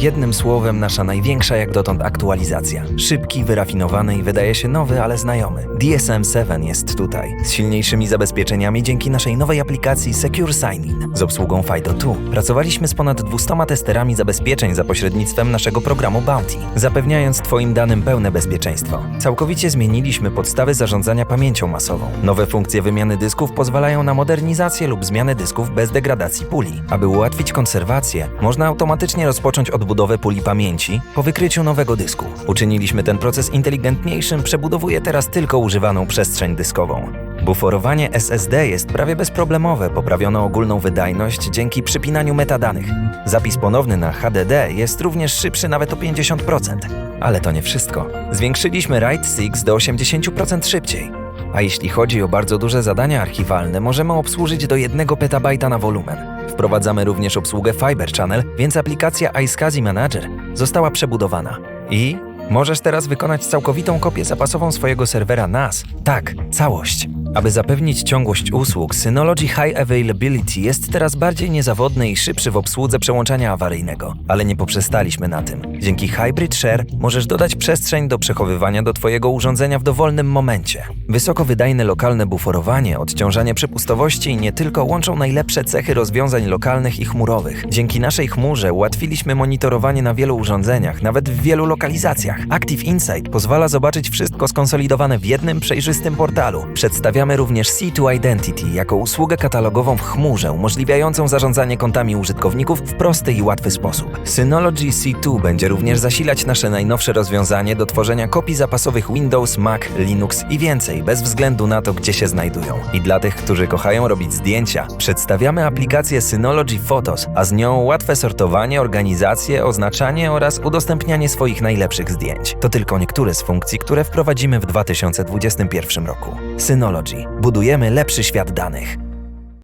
Jednym słowem, nasza największa jak dotąd aktualizacja. Szybki, wyrafinowany i wydaje się nowy, ale znajomy. DSM-7 jest tutaj, z silniejszymi zabezpieczeniami dzięki naszej nowej aplikacji Secure Sign-In z obsługą FIDO2. Pracowaliśmy z ponad 200 testerami zabezpieczeń za pośrednictwem naszego programu Bounty, zapewniając Twoim danym pełne bezpieczeństwo. Całkowicie zmieniliśmy podstawy zarządzania pamięcią masową. Nowe funkcje wymiany dysków pozwalają na modernizację lub zmianę dysków bez degradacji puli. Aby ułatwić konserwację, można automatycznie rozpocząć odbudowę puli pamięci po wykryciu nowego dysku. Uczyniliśmy ten proces inteligentniejszym, przebudowuje teraz tylko używaną przestrzeń dyskową. Buforowanie SSD jest prawie bezproblemowe, poprawiono ogólną wydajność dzięki przypinaniu metadanych. Zapis ponowny na HDD jest również szybszy nawet o 50%. Ale to nie wszystko. Zwiększyliśmy Write 6 do 80% szybciej. A jeśli chodzi o bardzo duże zadania archiwalne, możemy obsłużyć do 1 petabajta na wolumen. Wprowadzamy również obsługę Fiber Channel, więc aplikacja iSCSI Manager została przebudowana. I możesz teraz wykonać całkowitą kopię zapasową swojego serwera NAS. Tak, całość. Aby zapewnić ciągłość usług, Synology High Availability jest teraz bardziej niezawodny i szybszy w obsłudze przełączania awaryjnego. Ale nie poprzestaliśmy na tym. Dzięki Hybrid Share możesz dodać przestrzeń do przechowywania do Twojego urządzenia w dowolnym momencie. Wysokowydajne lokalne buforowanie, odciążanie przepustowości i nie tylko łączą najlepsze cechy rozwiązań lokalnych i chmurowych. Dzięki naszej chmurze ułatwiliśmy monitorowanie na wielu urządzeniach, nawet w wielu lokalizacjach. Active Insight pozwala zobaczyć wszystko skonsolidowane w jednym przejrzystym portalu. Przedstawiamy również C2 Identity jako usługę katalogową w chmurze, umożliwiającą zarządzanie kontami użytkowników w prosty i łatwy sposób. Synology C2 będzie również zasilać nasze najnowsze rozwiązanie do tworzenia kopii zapasowych Windows, Mac, Linux i więcej, bez względu na to, gdzie się znajdują. I dla tych, którzy kochają robić zdjęcia, przedstawiamy aplikację Synology Photos, a z nią łatwe sortowanie, organizację, oznaczanie oraz udostępnianie swoich najlepszych zdjęć. To tylko niektóre z funkcji, które wprowadzimy w 2021 roku. Synology. Budujemy lepszy świat danych.